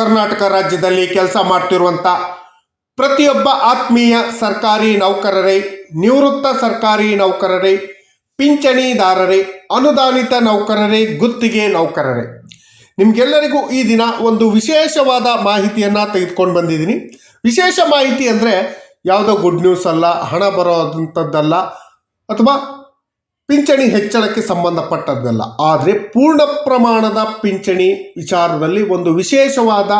ಕರ್ನಾಟಕ ರಾಜ್ಯದಲ್ಲಿ ಕೆಲಸ ಮಾಡ್ತಿರುವಂಥ ಪ್ರತಿಯೊಬ್ಬ ಆತ್ಮೀಯ ಸರ್ಕಾರಿ ನೌಕರರೇ, ನಿವೃತ್ತ ಸರ್ಕಾರಿ ನೌಕರರೇ, ಪಿಂಚಣಿದಾರರೇ, ಅನುದಾನಿತ ನೌಕರರೇ, ಗುತ್ತಿಗೆ ನೌಕರರೇ. ನಿಮಗೆಲ್ಲರಿಗೂ ಈ ದಿನ ಒಂದು ವಿಶೇಷವಾದ ಮಾಹಿತಿಯನ್ನು ತೆಗೆದುಕೊಂಡು ಬಂದಿದ್ದೀನಿ. ವಿಶೇಷ ಮಾಹಿತಿ ಅಂದರೆ ಯಾವುದೋ ಗುಡ್ ನ್ಯೂಸ್ ಅಲ್ಲ, ಹಣ ಬರೋದಂಥದ್ದಲ್ಲ ಅಥವಾ ಪಿಂಚಣಿ ಹೆಚ್ಚಳಕ್ಕೆ ಸಂಬಂಧಪಟ್ಟದ್ದಲ್ಲ. ಆದರೆ ಪೂರ್ಣ ಪ್ರಮಾಣದ ಪಿಂಚಣಿ ವಿಚಾರದಲ್ಲಿ ಒಂದು ವಿಶೇಷವಾದ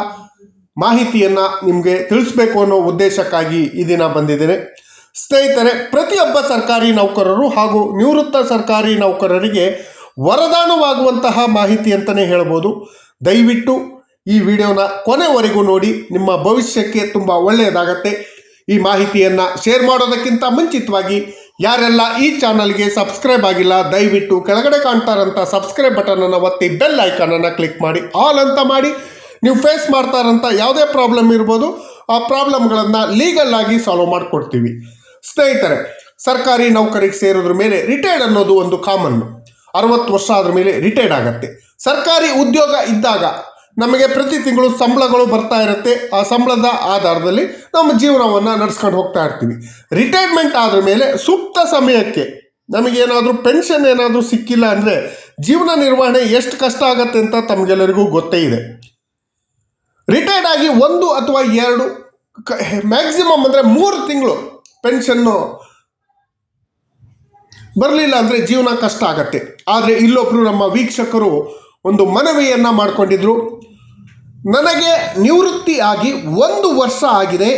ಮಾಹಿತಿಯನ್ನು ನಿಮಗೆ ತಿಳಿಸ್ಬೇಕು ಅನ್ನೋ ಉದ್ದೇಶಕ್ಕಾಗಿ ಈ ದಿನ ಬಂದಿದ್ದೇನೆ. ಸ್ನೇಹಿತರೆ, ಪ್ರತಿಯೊಬ್ಬ ಸರ್ಕಾರಿ ನೌಕರರು ಹಾಗೂ ನಿವೃತ್ತ ಸರ್ಕಾರಿ ನೌಕರರಿಗೆ ವರದಾನವಾಗುವಂತಹ ಮಾಹಿತಿ ಅಂತಲೇ ಹೇಳ್ಬೋದು. ದಯವಿಟ್ಟು ಈ ವಿಡಿಯೋನ ಕೊನೆವರೆಗೂ ನೋಡಿ, ನಿಮ್ಮ ಭವಿಷ್ಯಕ್ಕೆ ತುಂಬ ಒಳ್ಳೆಯದಾಗತ್ತೆ. ಈ ಮಾಹಿತಿಯನ್ನು ಶೇರ್ ಮಾಡೋದಕ್ಕಿಂತ ಮುಂಚಿತವಾಗಿ ಯಾರೆಲ್ಲ ಈ ಚಾನಲ್ಗೆ ಸಬ್ಸ್ಕ್ರೈಬ್ ಆಗಿಲ್ಲ, ದಯವಿಟ್ಟು ಕೆಳಗಡೆ ಕಾಣ್ತಾರಂತ ಸಬ್ಸ್ಕ್ರೈಬ್ ಬಟನನ್ನು ಒತ್ತಿ ಬೆಲ್ ಐಕಾನನ್ನು ಕ್ಲಿಕ್ ಮಾಡಿ. ಆಲ್ ಅಂತ ಮಾಡಿ. ನೀವು ಫೇಸ್ ಮಾಡ್ತಾರಂತ ಯಾವುದೇ ಪ್ರಾಬ್ಲಮ್ ಇರ್ಬೋದು, ಆ ಪ್ರಾಬ್ಲಮ್ಗಳನ್ನು ಲೀಗಲ್ ಆಗಿ ಸಾಲ್ವ್ ಮಾಡಿಕೊಡ್ತೀವಿ. ಸ್ನೇಹಿತರೆ, ಸರ್ಕಾರಿ ನೌಕರಿಗೆ ಸೇರೋದ್ರ ಮೇಲೆ ರಿಟೈರ್ಡ್ ಅನ್ನೋದು ಒಂದು ಕಾಮನ್ನು. ಅರವತ್ತು ವರ್ಷ ಆದ್ರ ಮೇಲೆ ರಿಟೈರ್ಡ್ ಆಗತ್ತೆ. ಸರ್ಕಾರಿ ಉದ್ಯೋಗ ಇದ್ದಾಗ ನಮಗೆ ಪ್ರತಿ ತಿಂಗಳು ಸಂಬಳಗಳು ಬರ್ತಾ ಇರುತ್ತೆ. ಆ ಸಂಬಳದ ಆಧಾರದಲ್ಲಿ ನಮ್ಮ ಜೀವನವನ್ನು ನಡೆಸ್ಕೊಂಡು ಹೋಗ್ತಾ ಇರ್ತೀವಿ. ರಿಟೈರ್ಮೆಂಟ್ ಆದ ಮೇಲೆ ಸೂಕ್ತ ಸಮಯಕ್ಕೆ ನಮಗೇನಾದರೂ ಪೆನ್ಷನ್ ಏನಾದರೂ ಸಿಕ್ಕಿಲ್ಲ ಅಂದರೆ ಜೀವನ ನಿರ್ವಹಣೆ ಎಷ್ಟು ಕಷ್ಟ ಆಗತ್ತೆ ಅಂತ ತಮಗೆಲ್ಲರಿಗೂ ಗೊತ್ತೇ ಇದೆ. ರಿಟೈರ್ಡ್ ಆಗಿ ಒಂದು ಅಥವಾ ಎರಡು ಮ್ಯಾಕ್ಸಿಮಮ್ ಅಂದರೆ ಮೂರು ತಿಂಗಳು ಪೆನ್ಷನ್ನು ಬರಲಿಲ್ಲ ಅಂದರೆ ಜೀವನ ಕಷ್ಟ ಆಗತ್ತೆ. ಆದರೆ ಇಲ್ಲೊಬ್ಬರು ನಮ್ಮ ವೀಕ್ಷಕರು ಒಂದು ಮನವಿಯನ್ನು ಮಾಡಿಕೊಂಡಿದ್ರು. ನನಗೆ ನಿವೃತ್ತಿ ಆಗಿ ಒಂದು ವರ್ಷ ಆಗಿದೆ.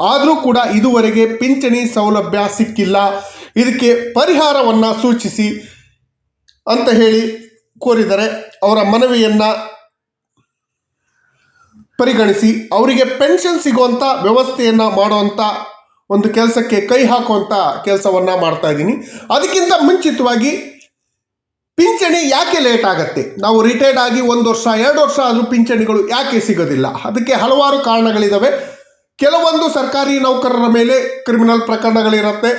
ಆದರೂ ಕೂಡ ಇದುವರೆಗೆ ಪಿಂಚಣಿ ಸೌಲಭ್ಯ ಸಿಕ್ಕಿಲ್ಲ. ಇದಕ್ಕೆ ಪರಿಹಾರವನ್ನು ಸೂಚಿಸಿ ಅಂತ ಹೇಳಿ ಕೋರಿದರೆ ಅವರ ಮನವಿಯನ್ನು ಪರಿಗಣಿಸಿ ಅವರಿಗೆ ಪೆನ್ಷನ್ ಸಿಗುವಂಥ ವ್ಯವಸ್ಥೆಯನ್ನು ಮಾಡುವಂಥ ಒಂದು ಕೆಲಸಕ್ಕೆ ಕೈ ಹಾಕುವಂಥ ಕೆಲಸವನ್ನು ಮಾಡ್ತಾ ಇದ್ದೀನಿ. ಅದಕ್ಕಿಂತ ಮುಂಚಿತವಾಗಿ ಪಿಂಚಣಿ ಯಾಕೆ ಲೇಟ್ ಆಗುತ್ತೆ? ನಾವು ರಿಟೈರ್ಡ್ ಆಗಿ ಒಂದು ವರ್ಷ, ಎರಡು ವರ್ಷ ಆದರೂ ಪಿಂಚಣಿಗಳು ಯಾಕೆ ಸಿಗೋದಿಲ್ಲ? ಅದಕ್ಕೆ ಹಲವಾರು ಕಾರಣಗಳಿದ್ದಾವೆ ಕೆಲವೊಂದು ಸರ್ಕಾರಿ ನೌಕರರ ಮೇಲೆ ಕ್ರಿಮಿನಲ್ ಪ್ರಕರಣಗಳಿರುತ್ತೆ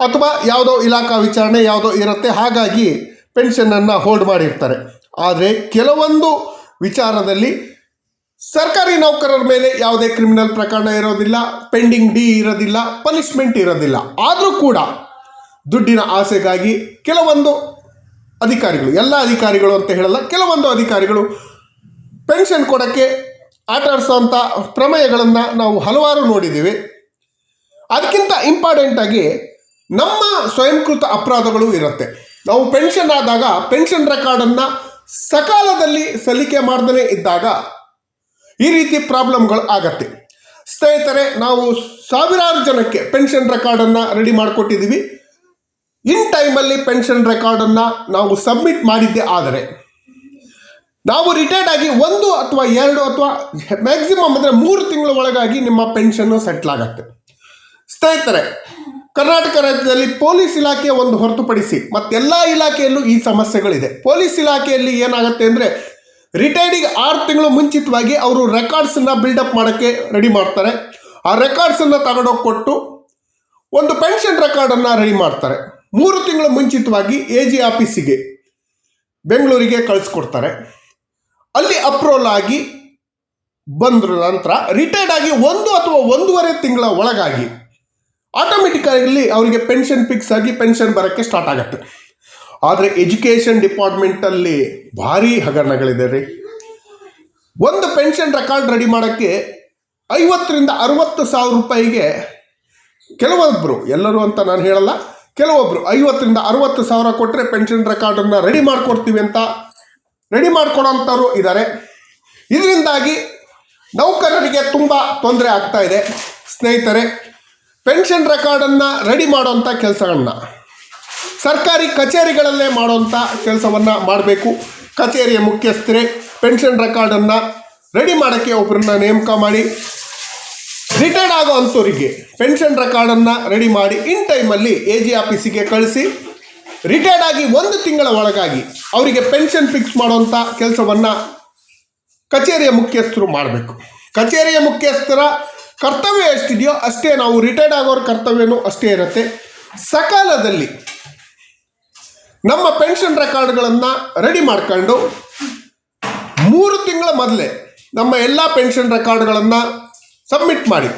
ಅಥವಾ ಯಾವುದೋ ಇಲಾಖಾ ವಿಚಾರಣೆ ಯಾವುದೋ ಇರುತ್ತೆ. ಹಾಗಾಗಿ ಪೆನ್ಷನನ್ನು ಹೋಲ್ಡ್ ಮಾಡಿರ್ತಾರೆ. ಆದರೆ ಕೆಲವೊಂದು ವಿಚಾರದಲ್ಲಿ ಸರ್ಕಾರಿ ನೌಕರರ ಮೇಲೆ ಯಾವುದೇ ಕ್ರಿಮಿನಲ್ ಪ್ರಕರಣ ಇರೋದಿಲ್ಲ ಪೆಂಡಿಂಗ್ ಡಿ ಇರೋದಿಲ್ಲ ಪನಿಷ್ಮೆಂಟ್ ಇರೋದಿಲ್ಲ. ಆದರೂ ಕೂಡ ದುಡ್ಡಿನ ಆಸೆಗಾಗಿ ಕೆಲವೊಂದು ಅಧಿಕಾರಿಗಳು, ಎಲ್ಲ ಅಧಿಕಾರಿಗಳು ಅಂತ ಹೇಳಲ್ಲ, ಕೆಲವೊಂದು ಅಧಿಕಾರಿಗಳು ಪೆನ್ಷನ್ ಕೊಡೋಕ್ಕೆ ಆಟ ಆಡಿಸೋವಂಥ ಪ್ರಮೇಯಗಳನ್ನು ನಾವು ಹಲವಾರು ನೋಡಿದ್ದೀವಿ. ಅದಕ್ಕಿಂತ ಇಂಪಾರ್ಟೆಂಟಾಗಿ ನಮ್ಮ ಸ್ವಯಂಕೃತ ಅಪರಾಧಗಳು ಇರುತ್ತೆ. ನಾವು ಪೆನ್ಷನ್ ಆದಾಗ ಪೆನ್ಷನ್ ರೆಕಾರ್ಡನ್ನು ಸಕಾಲದಲ್ಲಿ ಸಲ್ಲಿಕೆ ಮಾಡ್ದೇ ಇದ್ದಾಗ ಈ ರೀತಿ ಪ್ರಾಬ್ಲಮ್ಗಳು ಆಗತ್ತೆ. ಸ್ನೇಹಿತರೆ, ನಾವು ಸಾವಿರಾರು ಜನಕ್ಕೆ ಪೆನ್ಷನ್ ರೆಕಾರ್ಡನ್ನು ರೆಡಿ ಮಾಡಿಕೊಟ್ಟಿದ್ದೀವಿ. ಇನ್ ಟೈಮಲ್ಲಿ ಪೆನ್ಷನ್ ರೆಕಾರ್ಡನ್ನು ನಾವು ಸಬ್ಮಿಟ್ ಮಾಡಿದ್ದೆ ಆದರೆ ನಾವು ರಿಟೈರ್ಡ್ ಆಗಿ ಒಂದು ಅಥವಾ ಎರಡು ಅಥವಾ ಮ್ಯಾಕ್ಸಿಮಮ್ ಅಂದರೆ ಮೂರು ತಿಂಗಳ ಒಳಗಾಗಿ ನಿಮ್ಮ ಪೆನ್ಷನ್ನು ಸೆಟ್ಲ್ ಆಗುತ್ತೆ. ಸ್ನೇಹಿತರೆ, ಕರ್ನಾಟಕ ರಾಜ್ಯದಲ್ಲಿ ಪೊಲೀಸ್ ಇಲಾಖೆ ಒಂದು ಹೊರತುಪಡಿಸಿ ಮತ್ತೆಲ್ಲ ಇಲಾಖೆಯಲ್ಲೂ ಈ ಸಮಸ್ಯೆಗಳಿದೆ. ಪೊಲೀಸ್ ಇಲಾಖೆಯಲ್ಲಿ ಏನಾಗುತ್ತೆ ಅಂದರೆ ರಿಟೈರ್ಡಿಗೆ ಆರು ತಿಂಗಳು ಮುಂಚಿತವಾಗಿ ಅವರು ರೆಕಾರ್ಡ್ಸನ್ನು ಬಿಲ್ಡಪ್ ಮಾಡೋಕ್ಕೆ ರೆಡಿ ಮಾಡ್ತಾರೆ. ಆ ರೆಕಾರ್ಡ್ಸನ್ನು ತಗೊಂಡೋಗಿ ಕೊಟ್ಟು ಒಂದು ಪೆನ್ಷನ್ ರೆಕಾರ್ಡನ್ನು ರೆಡಿ ಮಾಡ್ತಾರೆ. ಮೂರು ತಿಂಗಳು ಮುಂಚಿತವಾಗಿ ಎ ಜಿ ಆಫೀಸಿಗೆ ಬೆಂಗಳೂರಿಗೆ ಕಳಿಸ್ಕೊಡ್ತಾರೆ. ಅಲ್ಲಿ ಅಪ್ರೂವಲ್ ಆಗಿ ಬಂದ್ರ ನಂತರ ರಿಟೈರ್ಡ್ ಆಗಿ ಒಂದು ಅಥವಾ ಒಂದೂವರೆ ತಿಂಗಳ ಒಳಗಾಗಿ ಆಟೋಮೆಟಿಕಲಿ ಅವರಿಗೆ ಪೆನ್ಷನ್ ಫಿಕ್ಸ್ ಆಗಿ ಪೆನ್ಷನ್ ಬರೋಕ್ಕೆ ಸ್ಟಾರ್ಟ್ ಆಗುತ್ತೆ. ಆದರೆ ಎಜುಕೇಷನ್ ಡಿಪಾರ್ಟ್ಮೆಂಟಲ್ಲಿ ಭಾರಿ ಹಗರಣಗಳಿದೆ ರೀ. ಒಂದು ಪೆನ್ಷನ್ ರೆಕಾರ್ಡ್ ರೆಡಿ ಮಾಡೋಕ್ಕೆ ಐವತ್ತರಿಂದ ಅರುವತ್ತು ಸಾವಿರ ರೂಪಾಯಿಗೆ ಕೆಲವೊಬ್ಬರು ಎಲ್ಲರೂ ಅಂತ ನಾನು ಹೇಳಲ್ಲ ಕೆಲವೊಬ್ಬರು ಐವತ್ತರಿಂದ ಅರವತ್ತು ಸಾವಿರ ಕೊಟ್ಟರೆ ಪೆನ್ಷನ್ ರೆಕಾರ್ಡನ್ನು ರೆಡಿ ಮಾಡಿಕೊಡ್ತೀವಿ ಅಂತ ರೆಡಿ ಮಾಡ್ಕೊಡೋಂಥವ್ರು ಇದ್ದಾರೆ ಇದರಿಂದಾಗಿ ನೌಕರರಿಗೆ ತುಂಬ ತೊಂದರೆ ಆಗ್ತಾ ಇದೆ. ಸ್ನೇಹಿತರೆ ಪೆನ್ಷನ್ ರೆಕಾರ್ಡನ್ನು ರೆಡಿ ಮಾಡೋಂಥ ಕೆಲಸಗಳನ್ನ, ಸರ್ಕಾರಿ ಕಚೇರಿಗಳಲ್ಲೇ ಮಾಡುವಂಥ ಕೆಲಸವನ್ನು ಮಾಡಬೇಕು. ಕಚೇರಿಯ ಮುಖ್ಯಸ್ಥರೇ ಪೆನ್ಷನ್ ರೆಕಾರ್ಡನ್ನು ರೆಡಿ ಮಾಡೋಕ್ಕೆ ಒಬ್ಬರನ್ನ ನೇಮಕ ಮಾಡಿ ರಿಟೈರ್ಡ್ ಆಗೋ ಅಂಥವರಿಗೆ ಪೆನ್ಷನ್ ರೆಕಾರ್ಡನ್ನು ರೆಡಿ ಮಾಡಿ ಇನ್ ಟೈಮಲ್ಲಿ ಎ ಜಿ ಆಫೀಸಿಗೆ ಕಳಿಸಿ ರಿಟೈರ್ಡ್ ಆಗಿ ಒಂದು ತಿಂಗಳ ಒಳಗಾಗಿ ಅವರಿಗೆ ಪೆನ್ಷನ್ ಫಿಕ್ಸ್ ಮಾಡುವಂಥ ಕೆಲಸವನ್ನು ಕಚೇರಿಯ ಮುಖ್ಯಸ್ಥರು ಮಾಡಬೇಕು. ಕಚೇರಿಯ ಮುಖ್ಯಸ್ಥರ ಕರ್ತವ್ಯ ಎಷ್ಟಿದೆಯೋ ಅಷ್ಟೇ ನಾವು ರಿಟೈರ್ಡ್ ಆಗೋರ ಕರ್ತವ್ಯನೂ ಅಷ್ಟೇ ಇರುತ್ತೆ. ಸಕಾಲದಲ್ಲಿ ನಮ್ಮ ಪೆನ್ಷನ್ ರೆಕಾರ್ಡ್ಗಳನ್ನು ರೆಡಿ ಮಾಡ್ಕೊಂಡು ಮೂರು ತಿಂಗಳ ಮೊದಲೇ ನಮ್ಮ ಎಲ್ಲ ಪೆನ್ಷನ್ ರೆಕಾರ್ಡ್ಗಳನ್ನು ಸಬ್ಮಿಟ್ ಮಾಡಿ.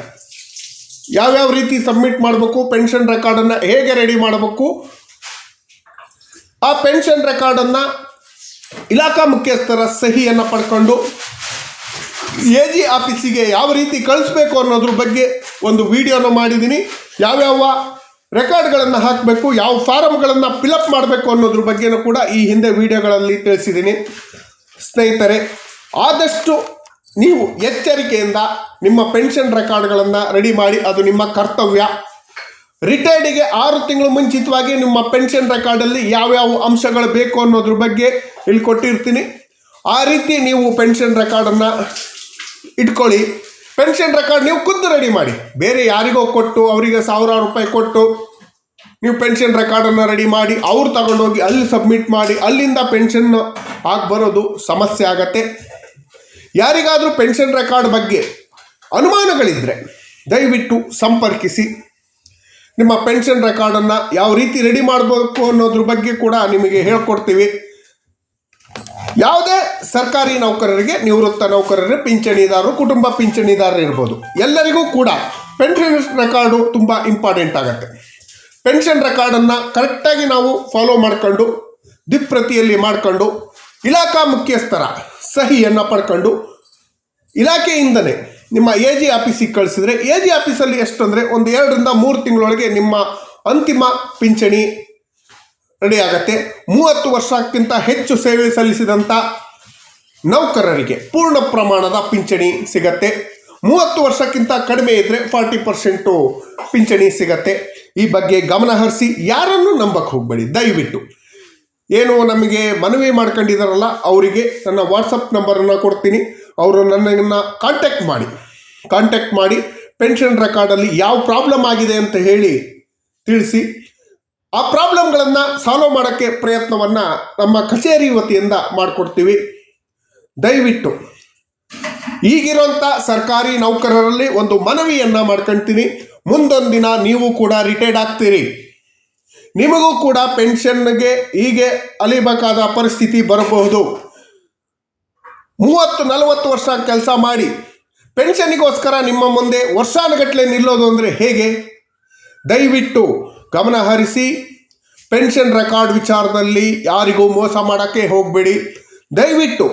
ಯಾವ್ಯಾವ ರೀತಿ ಸಬ್ಮಿಟ್ ಮಾಡಬೇಕು ಪೆನ್ಷನ್ ರೆಕಾರ್ಡನ್ನು ಹೇಗೆ ರೆಡಿ ಮಾಡಬೇಕು? ಆ ಪೆನ್ಷನ್ ರೆಕಾರ್ಡನ್ನು ಇಲಾಖಾ ಮುಖ್ಯಸ್ಥರ ಸಹಿಯನ್ನು ಪಡ್ಕೊಂಡು ಎ ಜಿ ಆಫೀಸಿಗೆ ಯಾವ ರೀತಿ ಕಳಿಸ್ಬೇಕು ಅನ್ನೋದ್ರ ಬಗ್ಗೆ ಒಂದು ವಿಡಿಯೋನ ಮಾಡಿದ್ದೀನಿ. ಯಾವ್ಯಾವ ರೆಕಾರ್ಡ್ಗಳನ್ನು ಹಾಕಬೇಕು, ಯಾವ ಫಾರಮ್ಗಳನ್ನು ಫಿಲಪ್ ಮಾಡಬೇಕು ಅನ್ನೋದ್ರ ಬಗ್ಗೆನೂ ಕೂಡ ಈ ಹಿಂದೆ ವಿಡಿಯೋಗಳಲ್ಲಿ ತಿಳಿಸಿದ್ದೀನಿ. ಸ್ನೇಹಿತರೆ, ಆದಷ್ಟು ನೀವು ಎಚ್ಚರಿಕೆಯಿಂದ ನಿಮ್ಮ ಪೆನ್ಷನ್ ರೆಕಾರ್ಡ್ಗಳನ್ನು ರೆಡಿ ಮಾಡಿ, ಅದು ನಿಮ್ಮ ಕರ್ತವ್ಯ. ರಿಟೈರ್ಡಿಗೆ ಆರು ತಿಂಗಳು ಮುಂಚಿತವಾಗಿ ನಿಮ್ಮ ಪೆನ್ಷನ್ ರೆಕಾರ್ಡಲ್ಲಿ ಯಾವ್ಯಾವ ಅಂಶಗಳು ಬೇಕು ಅನ್ನೋದ್ರ ಬಗ್ಗೆ ಇಲ್ಲಿ ಕೊಟ್ಟಿರ್ತೀನಿ ಆ ರೀತಿ ನೀವು ಪೆನ್ಷನ್ ರೆಕಾರ್ಡನ್ನು ಇಟ್ಕೊಳ್ಳಿ. ಪೆನ್ಷನ್ ರೆಕಾರ್ಡ್ ನೀವು ಖುದ್ದು ರೆಡಿ ಮಾಡಿ. ಬೇರೆ ಯಾರಿಗೋ ಕೊಟ್ಟು, ಅವರಿಗೆ ಸಾವಿರಾರು ರೂಪಾಯಿ ಕೊಟ್ಟು ನೀವು ಪೆನ್ಷನ್ ರೆಕಾರ್ಡನ್ನು ರೆಡಿ ಮಾಡಿ, ಅವ್ರು ತಗೊಂಡೋಗಿ ಅಲ್ಲಿ ಸಬ್ಮಿಟ್ ಮಾಡಿ, ಅಲ್ಲಿಂದ ಪೆನ್ಷನ್ ಆಗಿ ಬರೋದು ಸಮಸ್ಯೆ ಆಗತ್ತೆ. ಯಾರಿಗಾದರೂ ಪೆನ್ಷನ್ ರೆಕಾರ್ಡ್ ಬಗ್ಗೆ ಅನುಮಾನಗಳಿದ್ದರೆ ದಯವಿಟ್ಟು ಸಂಪರ್ಕಿಸಿ. ನಿಮ್ಮ ಪೆನ್ಷನ್ ರೆಕಾರ್ಡನ್ನು ಯಾವ ರೀತಿ ರೆಡಿ ಮಾಡಬೇಕು ಅನ್ನೋದ್ರ ಬಗ್ಗೆ ಕೂಡ ನಿಮಗೆ ಹೇಳ್ಕೊಡ್ತೀವಿ. ಯಾವುದೇ ಸರ್ಕಾರಿ ನೌಕರರಿಗೆ, ನಿವೃತ್ತ ನೌಕರರು, ಪಿಂಚಣಿದಾರರು, ಕುಟುಂಬ ಪಿಂಚಣಿದಾರರು ಇರ್ಬೋದು. ಎಲ್ಲರಿಗೂ ಕೂಡ ಪೆನ್ಷನ್ ರೆಕಾರ್ಡು ತುಂಬ ಇಂಪಾರ್ಟೆಂಟ್ ಆಗುತ್ತೆ. ಪೆನ್ಷನ್ ರೆಕಾರ್ಡನ್ನು ಕರೆಕ್ಟಾಗಿ ನಾವು ಫಾಲೋ ಮಾಡಿಕೊಂಡು ದಿಪ್ರತಿಯಲ್ಲಿ ಮಾಡಿಕೊಂಡು ಇಲಾಖಾ ಮುಖ್ಯಸ್ಥರ ಸಹಿಯನ್ನು ಪಡ್ಕೊಂಡು ಇಲಾಖೆಯಿಂದಲೇ ನಿಮ್ಮ ಎ ಜಿ ಆಫೀಸಿಗೆ ಕಳಿಸಿದ್ರೆ ಎ ಜಿ ಆಫೀಸಲ್ಲಿ ಎಷ್ಟು ಅಂದರೆ ಒಂದು ಎರಡರಿಂದ ಮೂರು ತಿಂಗಳೊಳಗೆ ನಿಮ್ಮ ಅಂತಿಮ ಪಿಂಚಣಿ ರೆಡಿ ಆಗತ್ತೆ. ಮೂವತ್ತು ವರ್ಷಕ್ಕಿಂತ ಹೆಚ್ಚು ಸೇವೆ ಸಲ್ಲಿಸಿದಂಥ ನೌಕರರಿಗೆ ಪೂರ್ಣ ಪ್ರಮಾಣದ ಪಿಂಚಣಿ ಸಿಗತ್ತೆ. ಮೂವತ್ತು ವರ್ಷಕ್ಕಿಂತ ಕಡಿಮೆ ಇದ್ದರೆ ಫಾರ್ಟಿ ಪರ್ಸೆಂಟು ಪಿಂಚಣಿ ಸಿಗತ್ತೆ. ಈ ಬಗ್ಗೆ ಗಮನ ಹರಿಸಿ ಯಾರನ್ನು ನಂಬಕ್ಕೆ ಹೋಗಬೇಡಿ. ದಯವಿಟ್ಟು ಏನು ನಮಗೆ ಮನವಿ ಮಾಡ್ಕೊಂಡಿದ್ದಾರಲ್ಲ ಅವರಿಗೆ ನನ್ನ ವಾಟ್ಸಪ್ ನಂಬರನ್ನು ಕೊಡ್ತೀನಿ. ಅವರು ನನ್ನನ್ನು ಕಾಂಟ್ಯಾಕ್ಟ್ ಮಾಡಿ. ಕಾಂಟ್ಯಾಕ್ಟ್ ಮಾಡಿ ಪೆನ್ಷನ್ ರೆಕಾರ್ಡಲ್ಲಿ ಯಾವ ಪ್ರಾಬ್ಲಮ್ ಆಗಿದೆ ಅಂತ ಹೇಳಿ ತಿಳಿಸಿ. ಆ ಪ್ರಾಬ್ಲಮ್ಗಳನ್ನು ಸಾಲ್ವ್ ಮಾಡೋಕ್ಕೆ ಪ್ರಯತ್ನವನ್ನು ನಮ್ಮ ಕಚೇರಿ ವತಿಯಿಂದ ಮಾಡಿಕೊಡ್ತೀವಿ. ದಯವಿಟ್ಟು. ಈಗಿರುವಂಥ ಸರ್ಕಾರಿ ನೌಕರರಲ್ಲಿ ಒಂದು ಮನವಿಯನ್ನು ಮಾಡ್ಕೊಳ್ತೀನಿ ಮುಂದೊಂದು ದಿನ ನೀವು ಕೂಡ ರಿಟೈರ್ಡ್ ಆಗ್ತೀರಿ. ನಿಮಗೂ ಕೂಡ ಪೆನ್ಷನ್ಗೆ ಹೀಗೆ ಅಲಿಬೇಕಾದ ಪರಿಸ್ಥಿತಿ ಬರಬಹುದು. ಮೂವತ್ತು, ನಲವತ್ತು ವರ್ಷ ಕೆಲಸ ಮಾಡಿ ಪೆನ್ಷನ್ಗೋಸ್ಕರ ನಿಮ್ಮ ಮುಂದೆ ವರ್ಷಾನುಗಟ್ಟಲೆ ನಿಲ್ಲೋದು ಅಂದರೆ ಹೇಗೆ? ದಯವಿಟ್ಟು ಗಮನ ಹರಿಸಿ, ಪೆನ್ಷನ್ ರೆಕಾರ್ಡ್ ವಿಚಾರದಲ್ಲಿ ಯಾರಿಗೂ ಮೋಸ ಮಾಡೋಕ್ಕೆ ಹೋಗಬೇಡಿ. ದಯವಿಟ್ಟು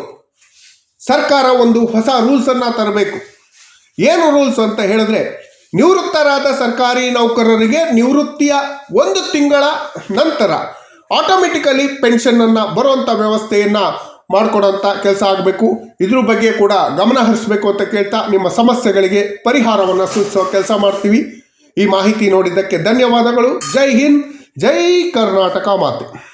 ಸರ್ಕಾರ ಒಂದು ಹೊಸ ರೂಲ್ಸನ್ನು ತರಬೇಕು. ಏನು ರೂಲ್ಸ್ ಅಂತ ಹೇಳಿದ್ರೆ ನಿವೃತ್ತರಾದ ಸರ್ಕಾರಿ ನೌಕರರಿಗೆ ನಿವೃತ್ತಿಯ ಒಂದು ತಿಂಗಳ ನಂತರ ಆಟೋಮೆಟಿಕಲಿ ಪೆನ್ಷನನ್ನು ಬರುವಂಥ ವ್ಯವಸ್ಥೆಯನ್ನು ಮಾಡಿಕೊಡೋಂಥ ಕೆಲಸ ಆಗಬೇಕು. ಇದ್ರ ಬಗ್ಗೆ ಕೂಡ ಗಮನ ಹರಿಸಬೇಕು ಅಂತ ಕೇಳ್ತಾ ನಿಮ್ಮ ಸಮಸ್ಯೆಗಳಿಗೆ ಪರಿಹಾರವನ್ನು ಸೂಚಿಸೋ ಕೆಲಸ ಮಾಡ್ತೀವಿ. ಈ ಮಾಹಿತಿ ನೋಡಿದ್ದಕ್ಕೆ ಧನ್ಯವಾದಗಳು. ಜೈ ಹಿಂದ್, ಜೈ ಕರ್ನಾಟಕ ಮಾತೆ.